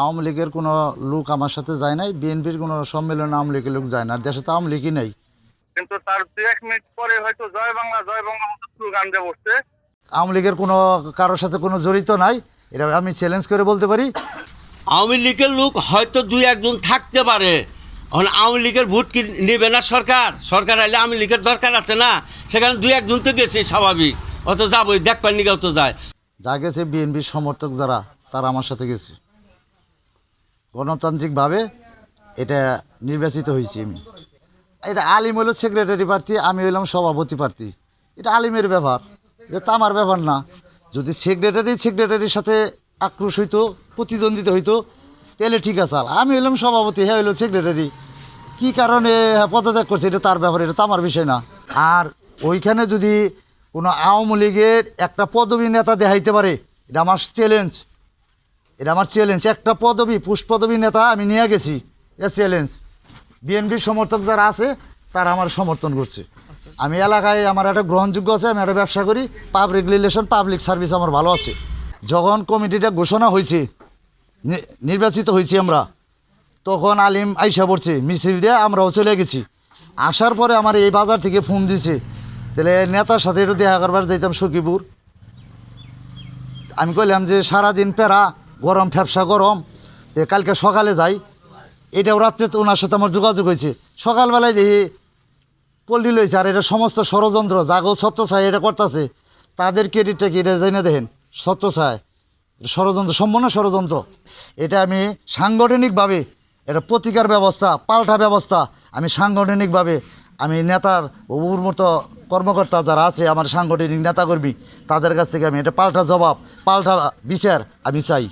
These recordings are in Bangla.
আওয়ামী লীগের কোনো লোক আমার সাথে যায় নাই বিএনপির কোনো সম্মেলনে আওয়ামী লীগের লোক যায় না আর দেশে তো আওয়ামী লীগই নেই। কিন্তু তার দু এক মিনিট পরে হয়তো জয় বাংলা জয় বাংলা স্লোগান দিয়ে বসছে। আওয়ামী লীগের কোনো কারোর সাথে কোনো জড়িত নাই এটা আমি চ্যালেঞ্জ করে বলতে পারি। আওয়ামী লীগের লোক হয়তো দুই একজন থাকতে পারে। এখন আওয়ামী লীগের ভোট কি নেবে না সরকার? সরকার আইলে আওয়ামী লীগের দরকার আছে না? সেখানে দুই একজন তো গেছে স্বাভাবিক অত যাবোই দেখবার নিকেও তো যায়। যা গেছে বিএনপির সমর্থক যারা তারা আমার সাথে গেছে। গণতান্ত্রিকভাবে এটা নির্বাচিত হয়েছি আমি। এটা আলিম হলো সেক্রেটারি প্রার্থী আমি হইলাম সভাপতি প্রার্থী এটা আলিমের ব্যাপার এটা তো আমার ব্যাপার না। যদি সেক্রেটারি সেক্রেটারির সাথে আক্রোশ হইতো প্রতিদ্বন্দ্বিতা হইতো তাহলে ঠিক আছে। আমি হইলাম সভাপতি হ্যাঁ হইল সেক্রেটারি কি কারণে হ্যাঁ, পদত্যাগ করছে এটা তার ব্যাপার এটা তো আমার বিষয় না। আর ওইখানে যদি কোনো আওয়ামী লীগের একটা পদবী নেতা দেখাইতে পারে এটা আমার চ্যালেঞ্জ এটা আমার চ্যালেঞ্জ একটা পদবী পুষ্প পদবী নেতা আমি নিয়ে গেছি। এটা চ্যালেঞ্জ বিএনপির সমর্থক যারা আছে তারা আমার সমর্থন করছে। আমি এলাকায় আমার একটা গ্রহণযোগ্য আছে আমি একটা ব্যবসা করি। পাবলিক রিলেশন পাবলিক সার্ভিস আমার ভালো আছে। যখন কমিটিটা ঘোষণা হয়েছে নির্বাচিত হয়েছি আমরা তখন আলিম আইসা পড়ছে মিছিল দিয়ে আমরাও চলে গেছি। আসার পরে আমার এই বাজার থেকে ফোন দিছে তাহলে নেতার সাথে একটু দেখা করবার যাইতাম সখীপুর। আমি কইলাম যে সারাদিন পেরা গরম, ফ্যাপসা গরম। কালকে সকালে যাই। এটাও রাত্রে তো ওনার সাথে আমার যোগাযোগ হয়েছে। সকালবেলায় দেখি পল্লী লইছে আর এটা সমস্ত ষড়যন্ত্র, জাগো ছত্রছায় এটা করতেছে। তাদের ক্রেডিটটা কি এটা যাই না দেখেন, ছত্রছায়। ষড়যন্ত্র, সম্পূর্ণ ষড়যন্ত্র। এটা আমি সাংগঠনিকভাবে এটা প্রতিকার ব্যবস্থা, পাল্টা ব্যবস্থা আমি সাংগঠনিকভাবে আমি নেতার মতো কর্মকর্তা যারা আছে, আমার সাংগঠনিক নেতাকর্মী, তাদের কাছ থেকে আমি এটা পাল্টা জবাব, পাল্টা বিচার আমি চাই।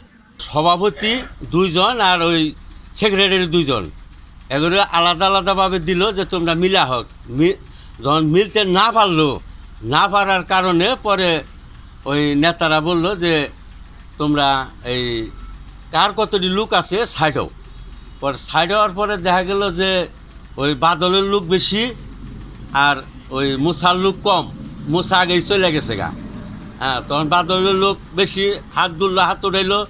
সভাপতি দুইজন আর ওই সেক্রেটারি দুইজন। এগুলো আলাদা আলাদাভাবে দিল যে তোমরা মিলা হোক। যখন মিলতে না পারল, না পারার কারণে পরে ওই নেতারা বলল যে, তোমরা এই কার কতটি লোক আছে সাইড পরে সাইড হওয়ার পরে দেখা গেল যে, ওই বাদলের লোক বেশি আর ওই মুসার লোক কম। মুসা আগেই চলে গেছে গা। হ্যাঁ তখন বাদলের লোক বেশি, হাত দুললো, হাত উঠাইলো।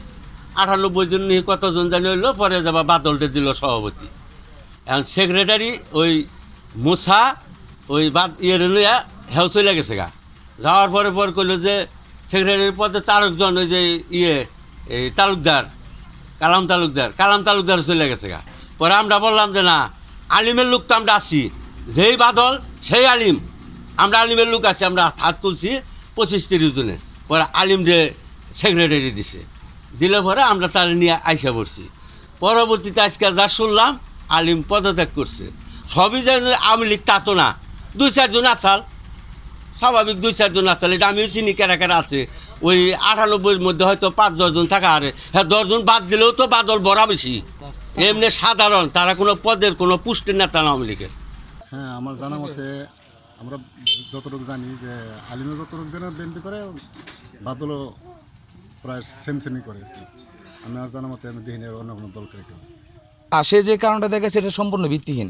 আটানব্বই জন নিয়ে কতজন জানি হইল, পরে যাবা বাদলটা দিল সভাপতি। এখন সেক্রেটারি ওই মুসা, ওই বাদ ইয়ে লইয়া হেউ চলে গেছে গা। যাওয়ার পরে পর কইলো যে সেক্রেটারির পদে তারকজন ওই যে ইয়ে এই তালুকদার, কালাম তালুকদার কালাম তালুকদার চলে গেছে গা। পরে আমরা বললাম যে না, আলিমের লোক তো আমরা আছি, যেই বাদল সেই আলিম। আমরা আলিমের লোক আছি, আমরা হাত তুলছি পঁচিশ তিরিশ জনের। পরে আলিম যে সেক্রেটারি দিছে। দিলে পরে আমরা তার নিয়ে আইসা পড়ছি। পরবর্তীতে আজকে যা শুনলাম, আলিম পদত্যাগ করছে। সবই যেন আওয়ামী লীগ তা তো না। দুই চারজন আসাল স্বাভাবিক দুই চারজন আসাল এটা আমিও চিনি কেরা কেরা আছে। ওই আটানব্বইয়ের মধ্যে হয়তো পাঁচ দশজন থাকা আরে। হ্যাঁ দশজন বাদ দিলেও তো বাদল বড়া বেশি। এমনি সাধারণ, তারা কোনো পদের, কোনো পুষ্টির নেতা না আওয়ামী লীগের। হ্যাঁ আমার জানা মতে আমরা যতটুকু জানি যে আলিমও যতটুকু যেন বিএনপি করে, বাদলও প্রায় সেম সেমই করে আর কি। আমি আর জানা মতে আমি দেখিনি আর অন্য কোনো দল করে কেউ আর সে যে কারণটা দেখেছে এটা সম্পূর্ণ ভিত্তিহীন।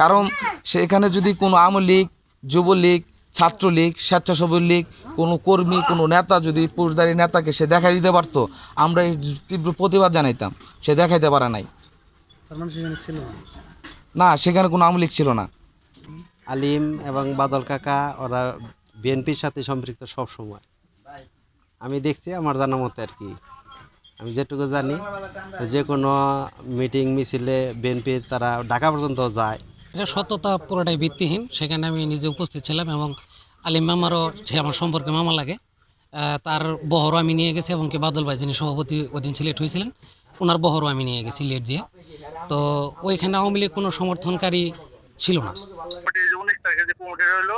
কারণ সেখানে যদি কোনো আওয়ামী লীগ যুবলীগ ছাত্রলীগ স্বেচ্ছাসেবক লীগ কোনো কর্মী কোনো নেতা যদি পুরুষদারী নেতাকে সে দেখাই দিতে পারতো আমরা এই তীব্র প্রতিবাদ জানাইতাম। সে দেখাইতে পারে নাই। না। সেখানে কোনো আওয়ামী লীগ ছিল না। আলিম এবং বাদল কাকা ওরা বিএনপির সাথে সম্পৃক্ত সব সময় আমি দেখছি আমার জানা মতে আর কি। আমি যেটুকু জানি যে কোনো মিটিং মিছিলে বিএনপির তারা ঢাকা পর্যন্ত যায়। এটা সত্যতা পুরোটাই ভিত্তিহীন। সেখানে আমি নিজে উপস্থিত ছিলাম এবং আলিম মামারও সে আমার সম্পর্কে মামা লাগে। তার বহরও আমি নিয়ে গেছি এবং কি বাদল ভাই যিনি সভাপতি ওদিন সিলেট হয়েছিলেন ওনার বহরও আমি নিয়ে গেছি সিলেট দিয়ে। তো ওইখানে আওয়ামী লীগ কোনো সমর্থনকারী ছিল না। উনিশ তারিখে যে কমিটি রইল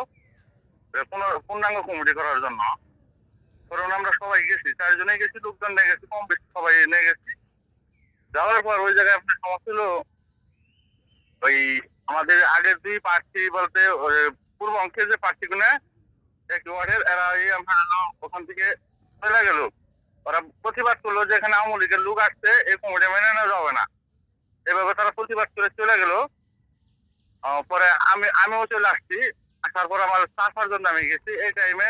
পূর্ণাঙ্গ কমিটি করার জন্য। কারণ আমরা সবাই গেছি চারজনে গেছি, লোকজন নিয়ে গেছি, কম বেশি সবাই নিয়ে গেছি। যাওয়ার পর ওই জায়গায় আপনার সমস্যা হলো ওই আমাদের আগের দুই প্রার্থী বলতে পূর্ব অংশের যে প্রার্থীগুলো এক ওয়ার্ডের, এরা এই আমরা ওখান থেকে চলে গেল। ওরা প্রতিবাদ করল যে এখানে আওয়ামী লীগের লোক আসছে, এই কমিটি মেনে নেওয়া যাবে না। এভাবে তারা প্রতিবাদ করে চলে গেল। পরে আমি, আমিও চলে আসছি। আসার পর আমার চাষার জন্য আমি গেছি। এই টাইমে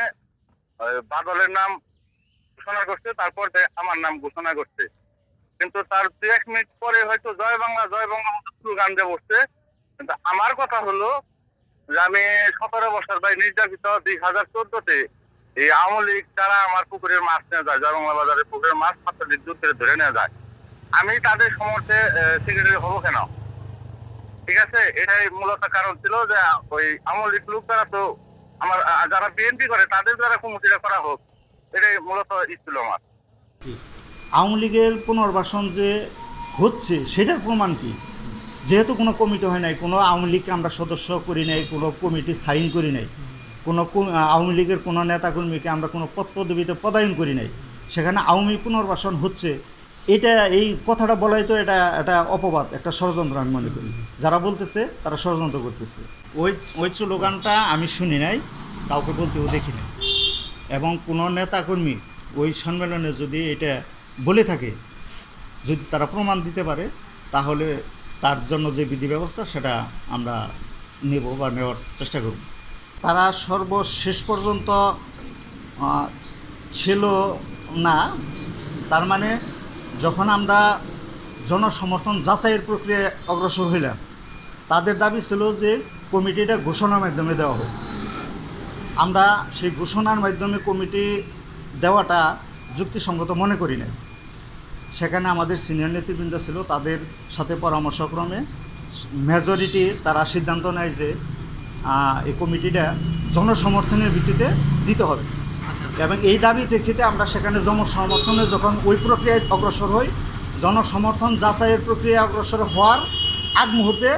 বাদলের নাম ঘোষণা করছে, তারপর আমার নাম ঘোষণা করছে। কিন্তু তার দু এক মিনিট পরে হয়তো জয় বাংলা জয় বাংলা স্লোগান দিয়ে বসছে। কিন্তু আমার কথা হলো, যে আমি সতেরো বছর ভাই নির্যাতিত দুই হাজার চোদ্দতে এই আওয়ামী লীগ যারা আমার পুকুরের মাছ নিয়ে যায়, জয় বাংলা বাজারে পুকুরের মাছ ছাত্রলীগ যুদ্ধে ধরে নিয়ে যায়, আমি তাদের সমর্থে সেক্রেটারি হব কেন? ঠিক আছে? এটাই মূলত কারণ ছিল যে, ওই আওয়ামী লীগ লোক তারা তো আমার যারা বিএনপি করে, তাদের দ্বারা কমিটিটা করা হোক। এটাই মূলত ছিল আমার। আওয়ামী লীগের পুনর্বাসন যে হচ্ছে, সেটার প্রমাণ কি? যেহেতু কোনো কমিটি হয় নাই, কোনো আওয়ামী লীগকে আমরা সদস্য করি নাই, কোনো কমিটি সাইন করি নাই, কোনো আওয়ামী লীগের কোনো নেতাকর্মীকে আমরা কোনো পদ পদায়ন করি নাই, সেখানে আওয়ামী পুনর্বাসন হচ্ছে, এটা, এই কথাটা বলাই তো এটা একটা অপবাদ, একটা ষড়যন্ত্র আমি মনে করি। যারা বলতেছে, তারা ষড়যন্ত্র করতেছে। ওই ওই স্লোগানটা আমি শুনি নাই, কাউকে বলতেও দেখি নাই। এবং কোনো নেতাকর্মী ওই সম্মেলনে যদি এটা বলে থাকে, যদি তারা প্রমাণ দিতে পারে, তাহলে তার জন্য যে বিধি ব্যবস্থা, সেটা আমরা নেব বা নেওয়ার চেষ্টা করব। তারা সর্বশেষ পর্যন্ত ছিল না। তার মানে যখন আমরা জনসমর্থন যাচাইয়ের প্রক্রিয়ায় অগ্রসর হইলাম, তাদের দাবি ছিল যে কমিটিটা ঘোষণার মাধ্যমে দেওয়া হোক। আমরা সেই ঘোষণার মাধ্যমে কমিটি দেওয়াটা যুক্তিসঙ্গত মনে করি না সেখানে আমাদের সিনিয়র নেতৃবৃন্দ ছিল, তাদের সাথে পরামর্শক্রমে মেজরিটি তারা সিদ্ধান্ত নেয় যে এই কমিটিটা জনসমর্থনের ভিত্তিতে দিতে হবে। এবং এই দাবির প্রেক্ষিতে আমরা সেখানে জনসমর্থনে যখন ওই প্রক্রিয়ায় অগ্রসর হই, জনসমর্থন যাচাইয়ের প্রক্রিয়া অগ্রসর হওয়ার আগ মুহূর্তে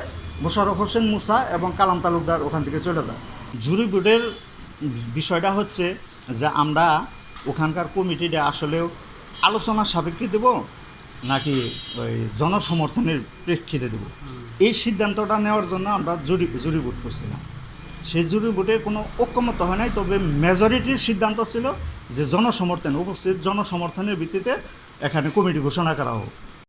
মোশাররফ হোসেন মুসা এবং কালাম তালুকদার ওখান থেকে চলে যায়। জুরি বোর্ডের বিষয়টা হচ্ছে যে আমরা ওখানকার কমিটিটা আসলেও আলোচনার সাপেক্ষে দেব নাকি ওই জনসমর্থনের প্রেক্ষিতে দেব। এই সিদ্ধান্তটা নেওয়ার জন্য আমরা জুরি জুরি বোর্ড করছিলাম। সেই জুরি বোর্ডে কোনো ঐক্যমত হয় নাই তবে মেজরিটির সিদ্ধান্ত ছিল যে জনসমর্থন উপস্থিত জনসমর্থনের ভিত্তিতে এখানে কমিটি ঘোষণা করা হোক।